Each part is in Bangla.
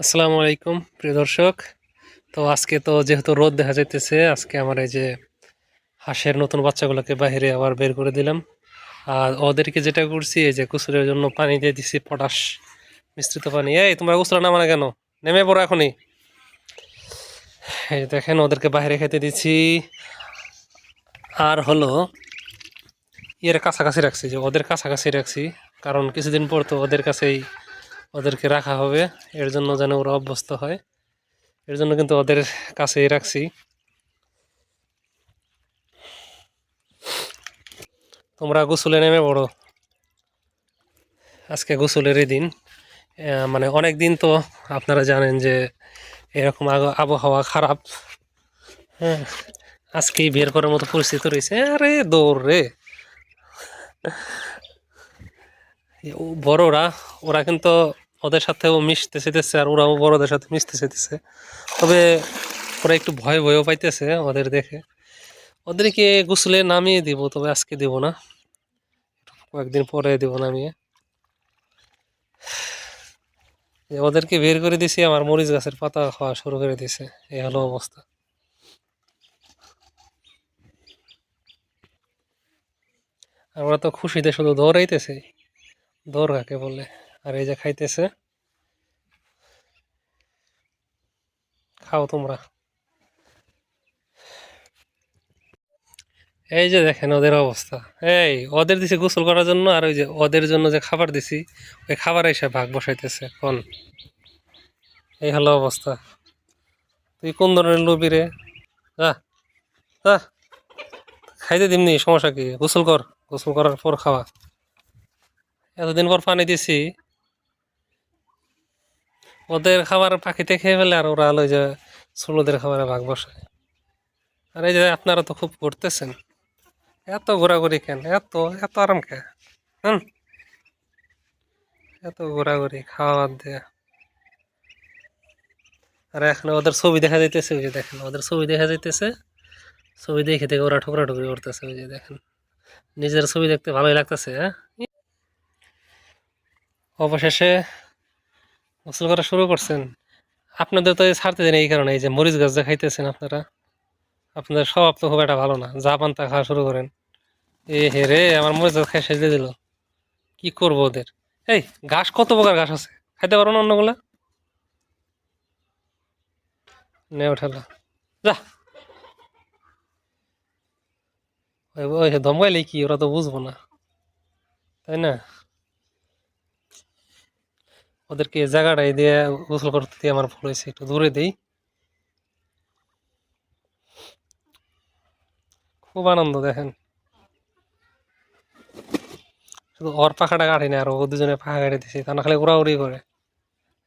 আসসালামু আলাইকুম, প্রিয় দর্শক। তো আজকে তো যেহেতু রোদ দেখা যাইতেছে, আজকে আমার এই যে হাঁসের নতুন বাচ্চাগুলোকে বাইরে আবার বের করে দিলাম। আর ওদেরকে যেটা করছি, এই যে কুসুরের জন্য পানি দিয়ে দিছি, পটাশ, মিশ্রিত পানি। এই, তোমরা কুসুরা নামা না কেন? নেমে পড়ো এখনই। এই দেখেন, ওদেরকে বাইরে খেতে দিচ্ছি আর হলো ইয়ের কাছাকাছি রাখছি, যে ওদের কাছাকাছি রাখছি। কারণ কিছুদিন পর তো ওদের কাছেই ওদেরকে রাখা হবে। এর জন্য যেন ওরা অভ্যস্ত হয়। এর জন্য কিন্তু ওদের কাছেই রাখছি। তোমরা গোসলে নেমে পড়ো। আজকে গোসলেরই দিন। মানে অনেক দিন তো আপনারা জানেন যে এরকম আবহাওয়া খারাপ। হ্যাঁ আজকেই বের করার মতো পরিস্থিতি রয়েছে। আরে দৌড় রে। বড়রা, ওরা কিন্তু ওদের সাথেও মিশতে চেতেছে আর ওরাও বড়দের সাথে মিশতে চেতেছে তবে ওরা একটু ভয় ভয়ও পাইতেছে ওদের দেখে। ওদেরকে গোসলে নামিয়ে দিব, তবে আজকে দিব না। কয়েকদিন পরে দিব নামিয়ে। ওদেরকে বের করে দিছি, আমার মরিচ গাছের পাতা খাওয়া শুরু করে দিছে। এই হলো অবস্থা। আমরা তো খুশিতে শুধু দৌড়াইতেছি। দৌড় কাকে বলে। আর এই যে খাইতেছে। খাও তোমরা। এই যে দেখেন ওদের অবস্থা। এই ওদের দিছি গোসল করার জন্য আর ওই যে ওদের জন্য যে খাবার দিছি, ওই খাবার এসে ভাগ বসাইতেছে কোন এই হলো অবস্থা। তুই কোন ধরনের লোভি রে? খাইতে দিমনি, সমস্যা কি? গোসল কর। গোসল করার পর খাওয়া। এতদিন পর পানি দিছি ওদের খাবার পাখিতে খেয়ে ফেলে আর ওরা হলো যে ষোলোদের খাবারে ভাগ বসায়। আর এই যে আপনারা তো খুব করতেছেন। এত ঘোরাঘুরি কেন? এত এত আরাম কে? হুম? এত ঘোরাঘুরি, খাওয়া বাদ দিয়ে। আর এখন ওদের ছবি দেখা যাইতেছে, ওই যে দেখেন, ওদের ছবি দেখা যাইতেছে। ছবি দেখে দেখে ওরা ঠোকরা ঠুকরি করতেছে, ওই যে দেখেন। নিজের ছবি দেখতে ভালোই লাগতেছে হ্যাঁ? অবশেষে গোসল করা শুরু করছেন। আপনাদের তো ছাড়তে দেন এই কারণে, এই যে মরিচ গাছ যে খাইতেছেন আপনারা, আপনাদের স্বভাব তো খুব একটা ভালো না। যা পান তা খাওয়া শুরু করেন। এ হে রে, আমার মরিচ গাছ খাই সেজে দিল। কি করব ওদের? এই, ঘাস কত প্রকার ঘাস আছে? খাইতে পারো না অন্যগুলা? নে ওঠালো যা। ওই ধমকাইলে কি? ওরা তো বুঝব না। তাই না? ওদেরকে জায়গাটাই দিয়ে গোসল করতে দিয়ে আমার ভুল হয়েছে, একটু দূরে দিই। খুব আনন্দ দেখেন। শুধু ওর পাখাটা কাটি না, আর ও দুজনে পাখা কাটে দিছি, তা না খালি উড়াউড়ি করে।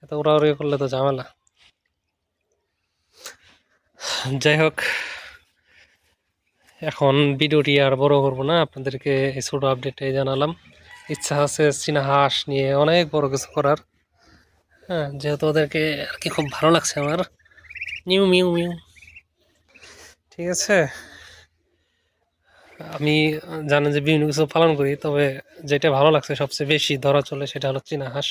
এত উড়াউড়ি করলে তো ঝামেলা। যাই হোক, এখন ভিডিওটি আর বড় করব না, আপনাদেরকে এই ছোটো আপডেটটাই জানালাম। ইচ্ছা আছে চীনা হাঁস নিয়ে অনেক বড় কিছু করার। হ্যাঁ যেহেতু ওদেরকে আর কি খুব ভালো লাগছে আমার। নিউ মিউ মিউ। ঠিক আছে। আমি জানেন যে বিভিন্ন কিছু পালন করি তবে যেটা ভালো লাগছে সবচেয়ে বেশি ধরা চলে সেটা হলো চীনা হাঁস।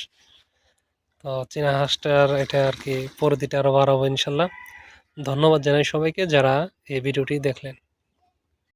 তো চীনা হাঁসটার এটা আর কি পরিধিটা আরও বাড়াবো ইনশাল্লাহ। ধন্যবাদ জানাই সবাইকে যারা এই ভিডিওটি দেখলেন।